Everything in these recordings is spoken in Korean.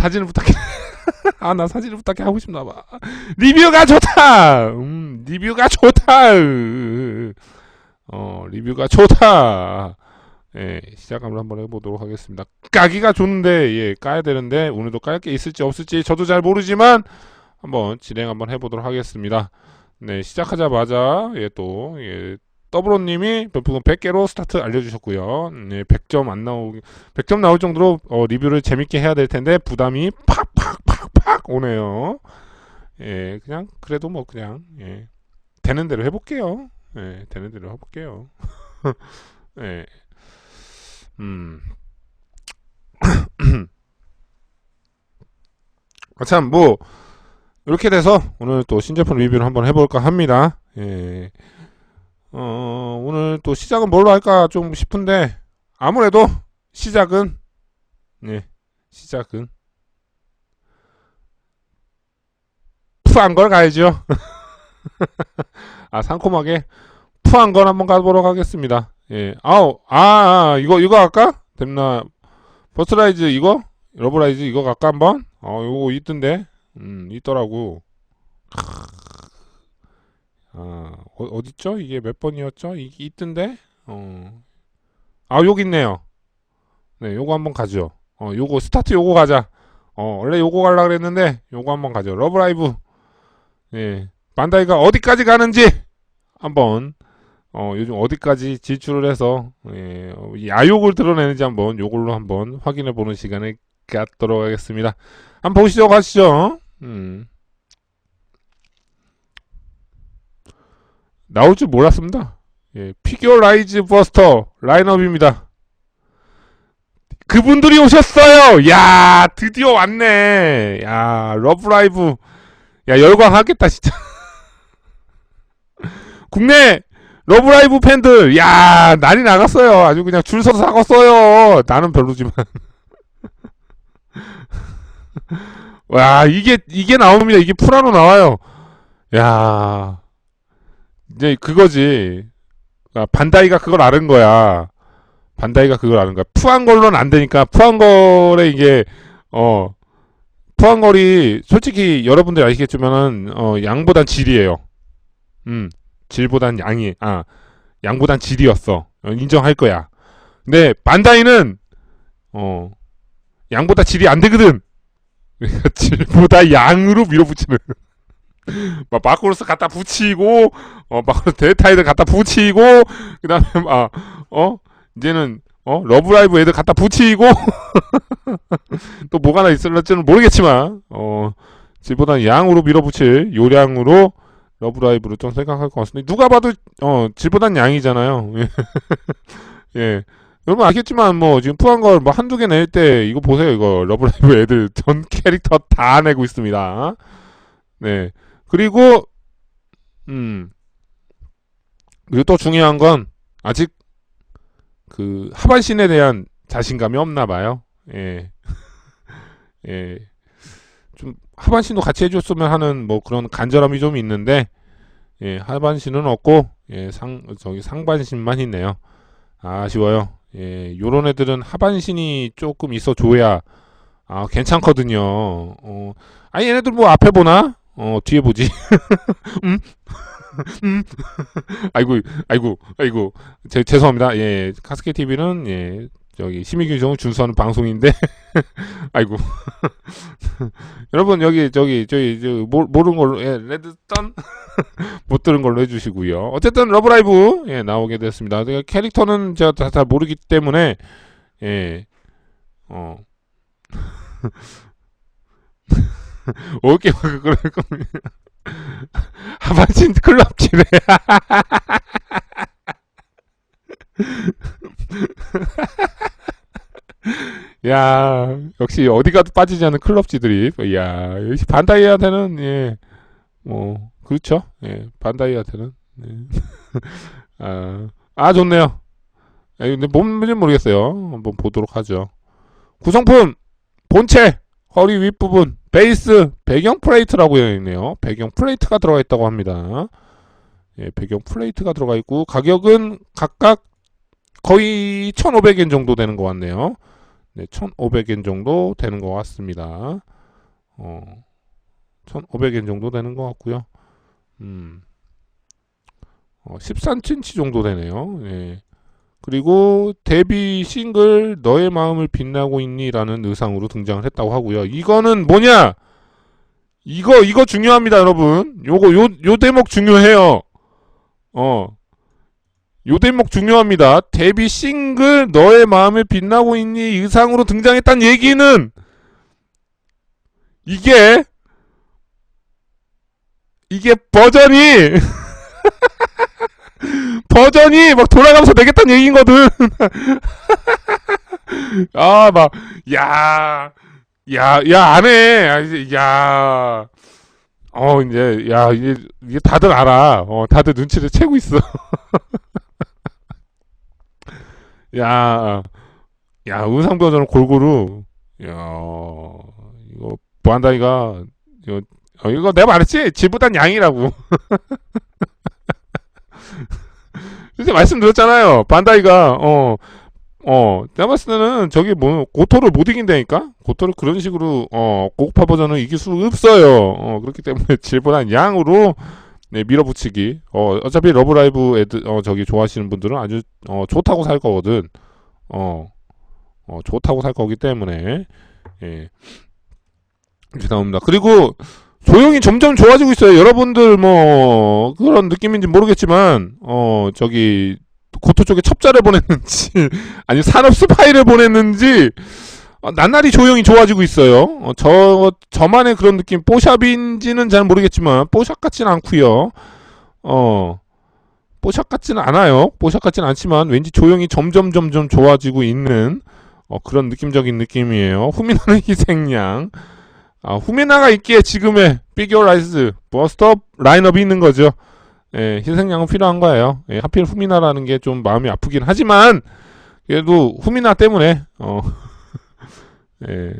아 사진을 부탁해. 아 나 사진을 부탁해 하고 싶나 봐. 리뷰가 좋다. 음 리뷰가 좋다. 어 리뷰가 좋다. 예 시작을 한번 해보도록 하겠습니다. 까기가 좋은데 예 까야 되는데 오늘도 깔 게 있을지 없을지 저도 잘 모르지만 한번 진행 한번 해보도록 하겠습니다. 네 시작하자마자 예 또 예 더블로님이 별풍선 100개로 스타트 알려주셨고요. 네, 100점 안 나오, 100점 나올 정도로 어, 리뷰를 재밌게 해야 될 텐데 부담이 팍팍팍팍 오네요. 예, 그냥 그래도 뭐 그냥 예, 되는 대로 해볼게요. 예, 되는 대로 해볼게요. 예, 음, 아, 참 뭐 이렇게 돼서 오늘 또 신제품 리뷰를 한번 해볼까 합니다. 예. 어, 오늘 또 시작은 뭘로 할까 좀 싶은데, 아무래도 시작은, 네, 시작은, 푸한 걸 가야죠. 아, 상콤하게, 푸한 걸 한번 가보도록 하겠습니다. 예, 아우, 아, 아 이거, 이거 할까? 됐나, 버스라이즈 이거? 러브라이즈 이거 갈까 한번? 어, 요거 있던데? 음, 있더라고. 아, 어, 어딨죠? 이게 몇 번이었죠? 이게 있던데? 어. 아, 여기 있네요. 네, 요거 한번 가죠. 어, 요거, 스타트 요거 가자. 어, 원래 요거 가려고 그랬는데, 요거 한번 가죠. 러브라이브. 예. 반다이가 어디까지 가는지, 한번, 어, 요즘 어디까지 진출을 해서, 예, 어, 이 야욕을 드러내는지 한번, 요걸로 한번 확인해 보는 시간을 갖도록 하겠습니다. 한번 보시죠, 가시죠. 음. 나올 줄 몰랐습니다. 예, 피규어 라이즈 버스터 라인업입니다. 그분들이 오셨어요. 야, 드디어 왔네. 야, 러브라이브. 야, 열광하겠다 진짜. 국내 러브라이브 팬들, 야, 난리 나갔어요. 아주 그냥 줄 서서 사갔어요. 나는 별로지만. 와, 이게 이게 나옵니다. 이게 프라노 나와요. 야. 이제 그거지. 아, 반다이가 그걸 아는 거야. 반다이가 그걸 아는 거야. 푸한 걸로는 안 되니까 푸한 걸에 이게 어 푸한 걸이 솔직히 여러분들 아시겠지만은 어 양보단 질이에요. 음 질보단 양이 아 양보단 질이었어. 어, 인정할 거야. 근데 반다이는 어 양보다 질이 안 되거든. 그러니까 질보다 양으로 밀어붙이는. 막 마크로스 갖다 붙이고 어 마크로스 데이터에도 갖다 붙이고 그다음에 막어 이제는 어 러브라이브 애들 갖다 붙이고 또 뭐가 하나 있을지는 모르겠지만 어 질보다 양으로 밀어붙일 요량으로 러브라이브를 좀 생각할 것 같습니다. 누가 봐도 어 질보단 양이잖아요. 예. 여러분 아시겠지만 뭐 지금 푸한 걸 뭐 한두 개 낼 때 이거 보세요 이거 러브라이브 애들 전 캐릭터 다 내고 있습니다. 네. 그리고 음 그리고 또 중요한 건 아직 그 하반신에 대한 자신감이 없나 봐요. 예. 예. 좀 하반신도 같이 해줬으면 하는 뭐 그런 간절함이 좀 있는데 예, 하반신은 없고 예, 상 저기 상반신만 있네요. 아쉬워요. 예, 요런 애들은 하반신이 조금 있어 줘야 아 괜찮거든요. 어, 아니 얘네들 뭐 앞에 보나? 어 뒤에 보지. 음? 음? 아이고 아이고 아이고 제, 죄송합니다. 예 카스케 TV는 예 저기 심의 규정을 준수하는 방송인데 아이고 여러분 여기 저기 저기 저 모, 모르는 걸로 예 레드선 못 들은 걸로 해주시고요. 어쨌든 러브라이브 예 나오게 됐습니다. 제가 캐릭터는 제가 다, 다 모르기 때문에 예 어 어깨 그럴 겁니다. 하반신 클럽지네. 야, 역시 어디 가도 빠지지 않는 클럽지들이. 야, 역시 반다이한테는 예, 뭐 그렇죠. 예, 반다이한테는. 예. 아, 아 좋네요. 예, 근데 뭔지 모르겠어요. 한번 보도록 하죠. 구성품 본체 허리 윗부분 베이스 배경 플레이트라고 되어 있네요. 배경 플레이트가 들어가 있다고 합니다. 예, 배경 플레이트가 들어가 있고 가격은 각각 거의 1,500엔 정도 되는 것 같네요. 네, 1,500엔 정도 되는 것 같습니다. 어, 1,500엔 정도 되는 것 같고요. 음, 어, 13cm 정도 되네요. 예. 그리고 데뷔 싱글 너의 마음을 빛나고 있니라는 의상으로 등장을 했다고 하고요. 이거는 뭐냐? 이거 이거 중요합니다, 여러분. 요거 요 요 대목 중요해요. 어. 요 대목 중요합니다. 데뷔 싱글 너의 마음을 빛나고 있니 의상으로 등장했다는 얘기는 이게 이게 버전이 버전이 막 돌아가면서 내겠다는 얘기거든. 아, 막, 야, 야, 야, 안 해. 아, 야. 어, 이제, 야, 이제, 이게 다들 알아. 어, 다들 눈치를 채고 있어. 야, 야, 의상 버전을 골고루, 야, 이거, 보안다이가, 이거, 어, 이거 내가 말했지? 지보단 양이라고. 진짜 말씀드렸잖아요. 반다이가 어, 어, 내가 봤을 때는 저기 뭐 고토를 못 이긴다니까. 고토를 그런 식으로 어 고급화 버전은 이길 수 없어요. 어 그렇기 때문에 질보단 양으로 네, 밀어붙이기. 어 어차피 러브라이브 애들 어 저기 좋아하시는 분들은 아주 어 좋다고 살 거거든. 어, 어 좋다고 살 거기 때문에 예. 나옵니다. 그리고 조용히 점점 좋아지고 있어요. 여러분들 뭐 그런 느낌인지 모르겠지만 어 저기 고토 쪽에 첩자를 보냈는지 아니면 산업 스파이를 보냈는지 어, 나날이 조용히 좋아지고 있어요. 어, 저 저만의 그런 느낌 뽀샵인지는 잘 모르겠지만 뽀샵 같지는 않고요. 어 뽀샵 같지는 않아요. 뽀샵 같지는 않지만 왠지 조용히 점점 점점 좋아지고 있는 어, 그런 느낌적인 느낌이에요. 후미나는 희생양. 아, 후미나가 있기에 지금의 피규어 라이즈 버스트업 라인업이 있는 거죠. 예, 희생양은 필요한 거예요. 예, 하필 후미나라는 게 좀 마음이 아프긴 하지만 그래도 후미나 때문에 어, 예.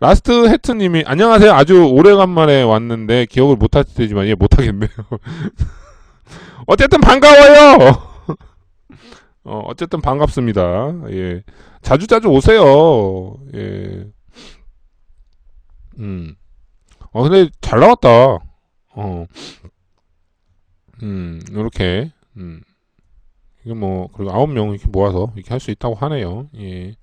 라스트 해트님이 안녕하세요. 아주 오래간만에 왔는데 기억을 못하실 테지만 예 못하겠네요. 어쨌든 반가워요. 어, 어쨌든 반갑습니다. 예, 자주 자주 오세요. 예. 음. 어, 근데 잘 나왔다. 어. 음, 요렇게. 음. 이게 뭐, 그리고 아홉 명 이렇게 모아서 이렇게 할 수 있다고 하네요. 예.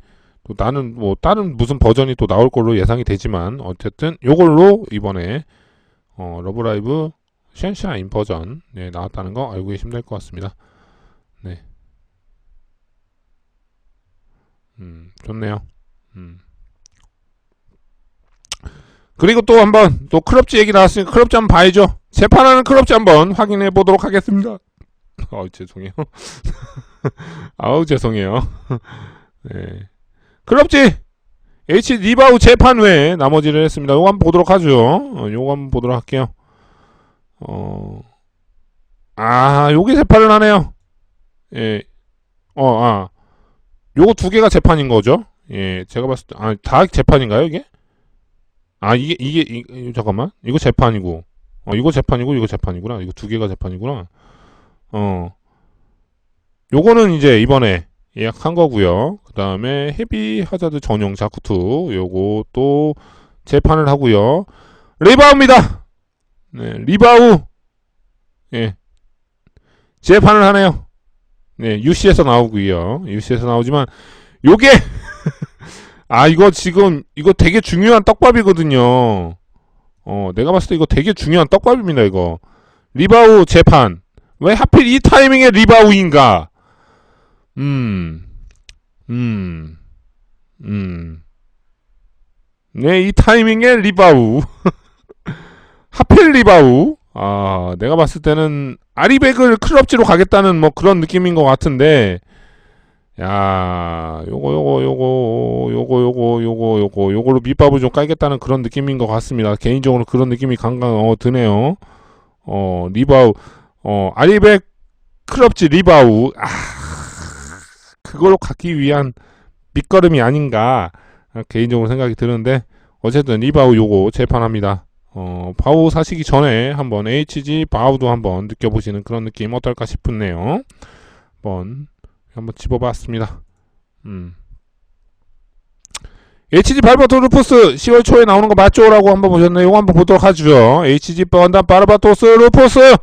또 나는 뭐, 다른 무슨 버전이 또 나올 걸로 예상이 되지만, 어쨌든 요걸로 이번에, 어, 러브라이브 쉔샤인 버전, 네, 나왔다는 거 알고 계시면 될 것 같습니다. 네. 음, 좋네요. 음. 그리고 또 한번 또 클럽지 얘기 나왔으니까 클럽지 한번 봐야죠. 재판하는 클럽지 한번 확인해 보도록 하겠습니다. 어 죄송해요. 아우 죄송해요. 네. 클럽지 H 리바우 재판 외에 나머지를 했습니다. 요거 한번 보도록 하죠. 어, 요거 한번 보도록 할게요. 어. 아, 요게 재판을 하네요. 예. 어, 아. 요거 두 개가 재판인 거죠? 예, 제가 봤을 때, 아, 다 재판인가요, 이게? 아 이게 이게 이, 이- 잠깐만. 이거 재판이고. 어 이거 재판이고 이거 재판이구나. 이거 두 개가 재판이구나. 어. 요거는 이제 이번에 예약한 거고요. 그 다음에 헤비 하자드 전용 자쿠투 요거 또 재판을 하고요. 리바우입니다. 네 리바우 예. 재판을 하네요. 네 UC에서 나오고요. UC에서 나오지만 요게 아, 이거 지금, 이거 되게 중요한 떡밥이거든요. 어, 내가 봤을 때 이거 되게 중요한 떡밥입니다, 이거. 리바우 재판. 왜 하필 이 타이밍에 리바우인가? 음, 음, 음. 네, 이 타이밍에 리바우. 하필 리바우. 아, 내가 봤을 때는 아리백을 클럽지로 가겠다는 뭐 그런 느낌인 것 같은데, 야, 요거 요거 요거 요거 요거 요거 요거 요걸로 밑밥을 좀 깔겠다는 그런 느낌인 것 같습니다. 개인적으로 그런 느낌이 강강 어 드네요. 어 리바우 어 아리백 클럽지 리바우 아 그걸로 갖기 위한 밑거름이 아닌가 아, 개인적으로 생각이 드는데 어쨌든 리바우 요거 재판합니다. 어 바우 사시기 전에 한번 HG 바우도 한번 느껴보시는 그런 느낌 어떨까 싶네요. 한번 한번 집어봤습니다. 음. HG 발바토 루푸스 10월 초에 나오는 거 맞죠? 라고 한번 보셨나요? 이거 한번 보도록 하죠. HG 번단 바르바토스 루푸스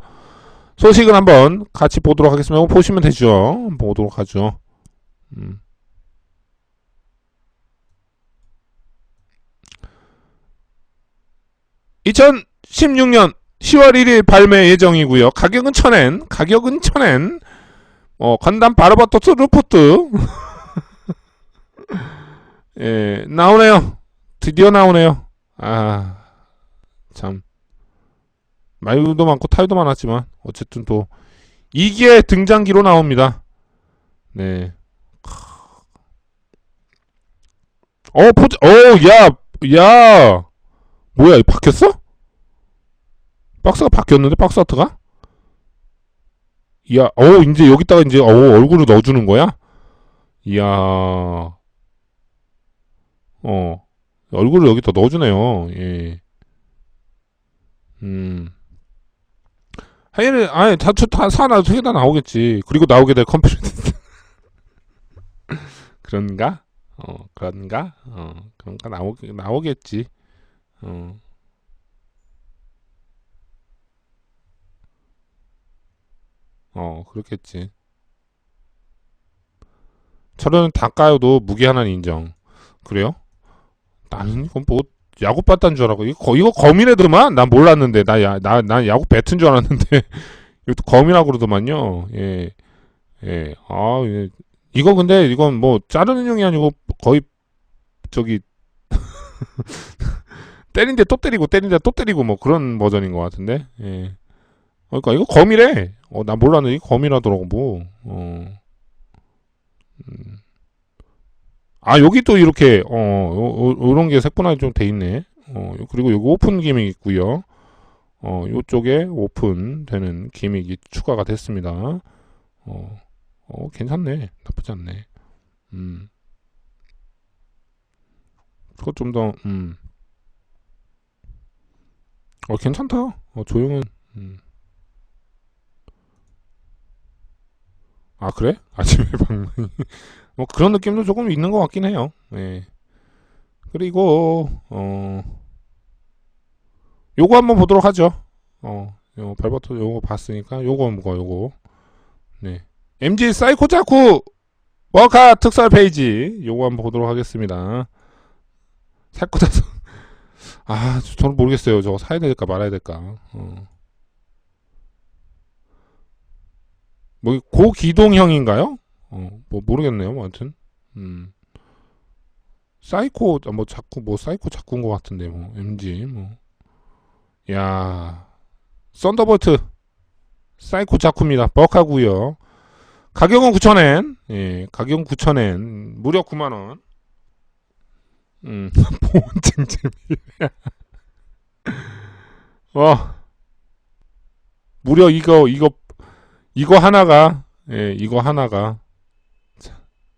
소식을 한번 같이 보도록 하겠습니다. 보시면 되죠. 한번 보도록 하죠. 음. (2016년 10월 1일) 발매 예정이고요 가격은 천엔 가격은 천엔 어 건담 바르바토스 루푸트 예, 나오네요. 드디어 나오네요. 아, 참. 말도 많고 탈도 많았지만, 어쨌든 또, 이게 등장기로 나옵니다. 네. 어, 포즈, 어, 야, 야. 뭐야, 이거 바뀌었어? 박스가 바뀌었는데, 박스 아트가? 야, 어, 이제 여기다가 이제, 어, 얼굴을 넣어주는 거야? 이야. 어, 얼굴을 여기다 넣어주네요. 예. 음. 하얘는, 아예, 다, 저, 다, 사나, 세개 다 나오겠지. 그리고 나오게 될 컴퓨터. 그런가? 어, 그런가? 어, 그런가? 나오, 나오겠지. 어. 어, 그렇겠지. 철은 다 까여도 무게 하나는 인정. 그래요? 나는 이건 뭐 야구 봤다는 줄 알고 이거 거- 이거 거미래더만 난 몰랐는데 나야나난 야구 배트인 줄 알았는데 이것도 거미라고 그러더만요 예 예 아 예. 이거 근데 이건 뭐 자르는 용이 아니고 거의 저기 때린데 또 때리고 때린데 또 때리고 뭐 그런 버전인 것 같은데 예 그러니까 이거 거미래 어난 몰랐는데 이거 거미라더라고 뭐 어 음. 아 여기 또 이렇게 어 요, 요, 런게 색분할이 좀 돼 있네. 어 그리고 여기 오픈 기믹 있고요. 어 요쪽에 오픈 되는 기믹이 추가가 됐습니다. 어, 어 괜찮네. 나쁘지 않네. 음. 그거 좀 더 음. 어 괜찮다. 어 조용은 음. 아 그래? 아침에 방문이 뭐 그런 느낌도 조금 있는 것 같긴 해요. 예. 그리고 어 요거 한번 보도록 하죠. 어, 요 발버터 요거 봤으니까 요거 뭐가 요거 네 MG 사이코 자쿠 워카 특설 페이지 요거 한번 보도록 하겠습니다. 살 거다. 아, 저는 모르겠어요. 저거 사야 될까 말아야 될까. 어. 뭐 고기동형인가요? 어, 뭐 모르겠네요. 뭐 아무튼 음. 사이코 뭐 자꾸 뭐 사이코 자꾸인 것 같은데 뭐 MG 뭐. 야. 썬더볼트 사이코 자쿠입니다. 뻑하고요. 가격은 9,000엔. 예, 가격은 9,000엔. 무려 9만 원. 음, 보온증 재미. 와. 무려 이거 이거 이거 하나가 예, 이거 하나가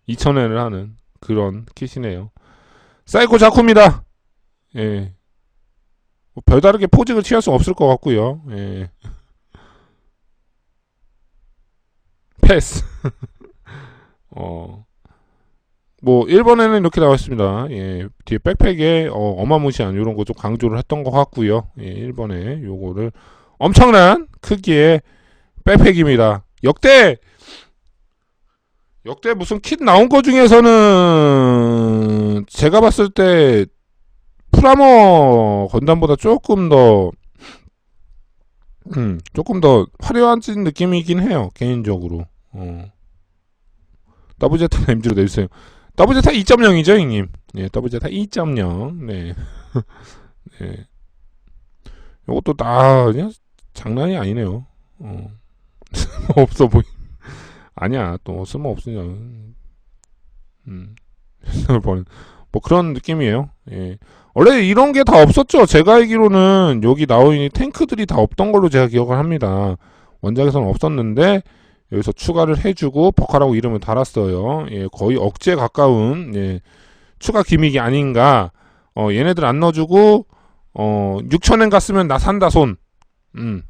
2,000엔을 하는 그런 킷이네요. 사이코 자쿠입니다. 예. 뭐 별다르게 포징을 취할 수 없을 것 같고요. 예. 패스. 어. 뭐 1번에는 이렇게 나와 있습니다. 예. 뒤에 백팩에 어, 어마무시한 이런 거 좀 강조를 했던 것 같고요. 예, 1번에 요거를 엄청난 크기의 백팩입니다. 역대 역대 무슨 킷 나온 거 중에서는 제가 봤을 때 프라모 건담보다 조금 더 음, 조금 더 화려한 느낌이긴 해요 개인적으로 어. WZ MG로 내주세요 WZ 2.0이죠 형님 예, WZ 2.0 네. 네. 이것도 다 그냥 장난이 아니네요 어. 없어 보이. 아니야 또 쓸모 없으냐 음. 뭐 그런 느낌이에요. 예. 원래 이런 게 다 없었죠. 제가 알기로는 여기 나와 있는 탱크들이 다 없던 걸로 제가 기억을 합니다. 원작에서는 없었는데 여기서 추가를 해주고 버카라고 이름을 달았어요. 예 거의 억지에 가까운 예 추가 기믹이 아닌가. 어 얘네들 안 넣어주고 어 6천엔 갔으면 나 산다 손. 음.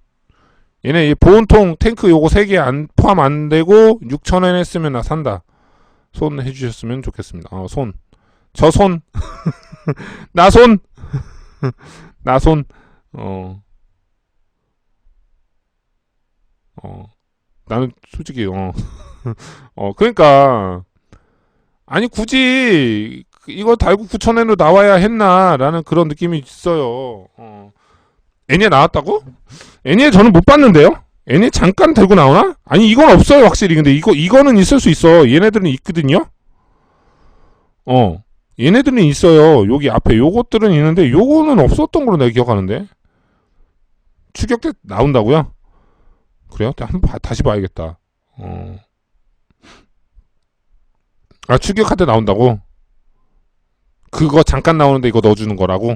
얘네 이 보온통 탱크 요거 3개 안 포함 안 되고 6천원 했으면 나 산다. 손 해주셨으면 좋겠습니다. 어, 손. 저 손. 나 손. 나 손. 어. 어. 나는 솔직히, 어. 어, 그러니까. 아니, 굳이, 이거 달고 9천엔으로 나와야 했나 라는 그런 느낌이 있어요. 어. 애니에 나왔다고? 애니에 저는 못 봤는데요? 애니에 잠깐 들고 나오나? 아니, 이건 없어요, 확실히. 근데 이거, 이거는 있을 수 있어. 얘네들은 있거든요? 어. 얘네들은 있어요. 여기 앞에 요것들은 있는데 요거는 없었던 걸로 내가 기억하는데. 추격 때 나온다고요? 그래요? 한번 봐- 다시 봐야겠다. 어. 아, 추격할 때 나온다고? 그거 잠깐 나오는데 이거 넣어주는 거라고?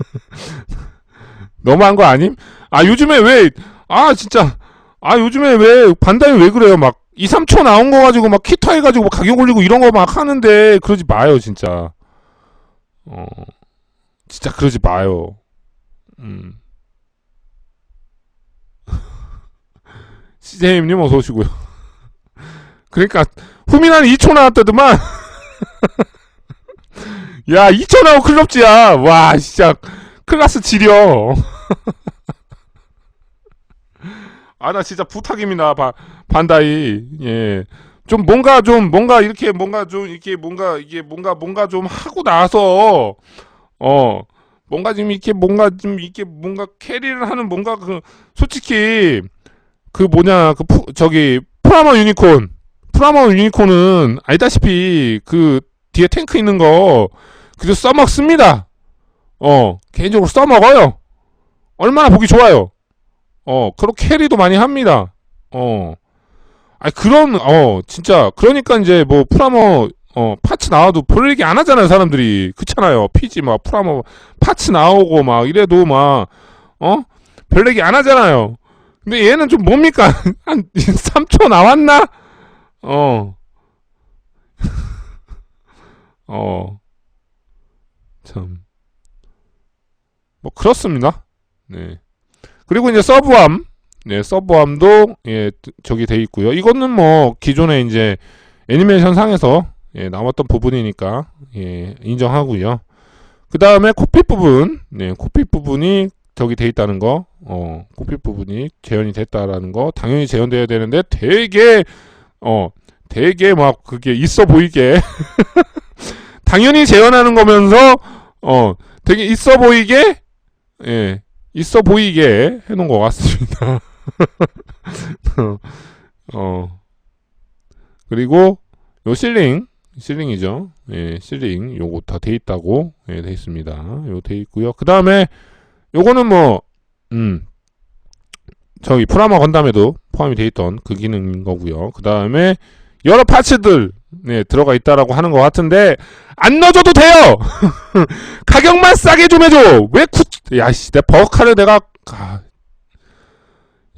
너무한 거 아님? 아, 요즘에 왜, 아, 진짜. 아, 요즘에 왜, 반다이 왜 그래요? 막, 2, 3초 나온 거 가지고 막 키타 해가지고 막 가격 올리고 이런 거 막 하는데, 그러지 마요, 진짜. 어, 진짜 그러지 마요. 음. CJ님 어서 오시고요. 그러니까, 후미나는 2초 나왔다더만. 야, 2초 나오고 클럽지야. 와, 진짜, 클라스 지려. 아, 나 진짜 부탁입니다. 바, 반다이. 예. 좀 뭔가 좀 뭔가 이렇게 뭔가 좀 이렇게 뭔가 이게 뭔가 뭔가 좀 하고 나서 어 뭔가 좀 이렇게 뭔가 좀 이렇게 뭔가 캐리를 하는 뭔가 그 솔직히 그 뭐냐 그 푸, 저기 프라모 유니콘 프라모 유니콘은 알다시피 그 뒤에 탱크 있는 거 그저 써먹습니다. 어 개인적으로 써먹어요. 얼마나 보기 좋아요. 어, 그리고 캐리도 많이 합니다. 어. 아니, 그런, 어, 진짜. 그러니까 이제 뭐, 프라모, 어, 파츠 나와도 별 얘기 안 하잖아요, 사람들이. 그렇잖아요. 피지 막, 프라모, 파츠 나오고 막, 이래도 막, 어? 별 얘기 안 하잖아요. 근데 얘는 좀 뭡니까? 한 3초 나왔나? 어. 어. 참. 뭐, 그렇습니다. 네. 그리고 이제 서브암, 네, 서브암도 예, 저기 돼 있고요. 이거는 뭐 기존에 이제 애니메이션 상에서 예, 나왔던 부분이니까 예, 인정하고요. 그 다음에 코핏 부분, 네, 코핏 부분이 저기 돼 있다는 거, 어, 코핏 부분이 재현이 됐다라는 거, 당연히 재현돼야 되는데 되게 어, 되게 막 그게 있어 보이게 당연히 재현하는 거면서 어, 되게 있어 보이게 예. 있어 보이게 해놓은 것 같습니다. 어. 그리고 요 실링, 실링이죠. 예, 실링 요거 다 돼 있다고 예, 돼 있습니다. 요 돼 있고요. 그 다음에 요거는 뭐, 음, 저기 프라마 건담에도 포함이 돼 있던 그 기능인 거고요. 그 다음에 여러 파츠들 네, 들어가 있다라고 하는 것 같은데 안 넣어줘도 돼요. 가격만 싸게 좀 해줘. 왜 구? 야씨, 내 버카를 내가 아,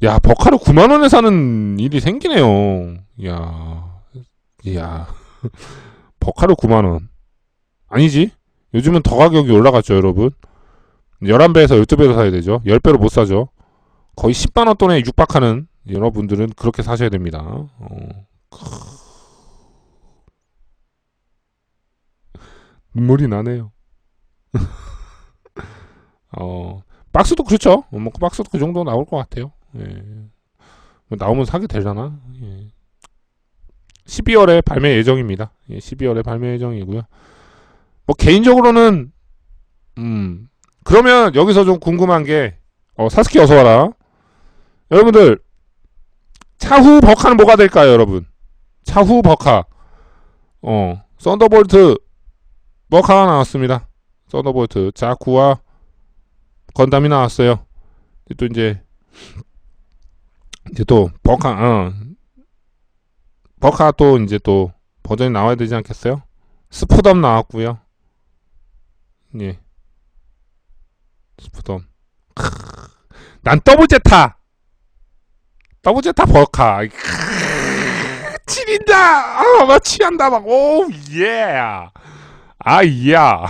야 버카를 9만 원에 사는 일이 생기네요. 야, 야, 버카를 9만 원. 아니지? 요즘은 더 가격이 올라갔죠, 여러분. 11배에서 12배로 사야 되죠. 10배로 못 사죠. 거의 10만 원 돈에 육박하는 여러분들은 그렇게 사셔야 됩니다. 어. 눈물이 나네요. 어, 박스도 그렇죠. 뭐 박스도 그 정도 나올 것 같아요. 예. 뭐 나오면 사게 되잖아. 예. 12월에 발매 예정입니다. 예, 12월에 발매 예정이고요. 뭐 개인적으로는 음 그러면 여기서 좀 궁금한 게 어, 사스키 어서 와라. 여러분들 차후 버카는 뭐가 될까요, 여러분? 차후 버카. 어, 썬더볼트 버카가 나왔습니다. 썬더볼트 자쿠와 건담이 나왔어요. 또 이제 이제 또 버카 어 버카 또 이제 또 버전이 나와야 되지 않겠어요? 스푸덤 나왔고요. 예. 크으. 난 더블 제타. 더블 제타 버카. 크으. 치린다. 아, 막 취한다 막. 오 예. 아, 야.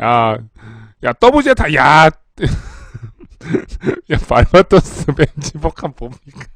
야, 야, 더블제타, 야. 야, 발바토스 벤치버칸 뭡니까?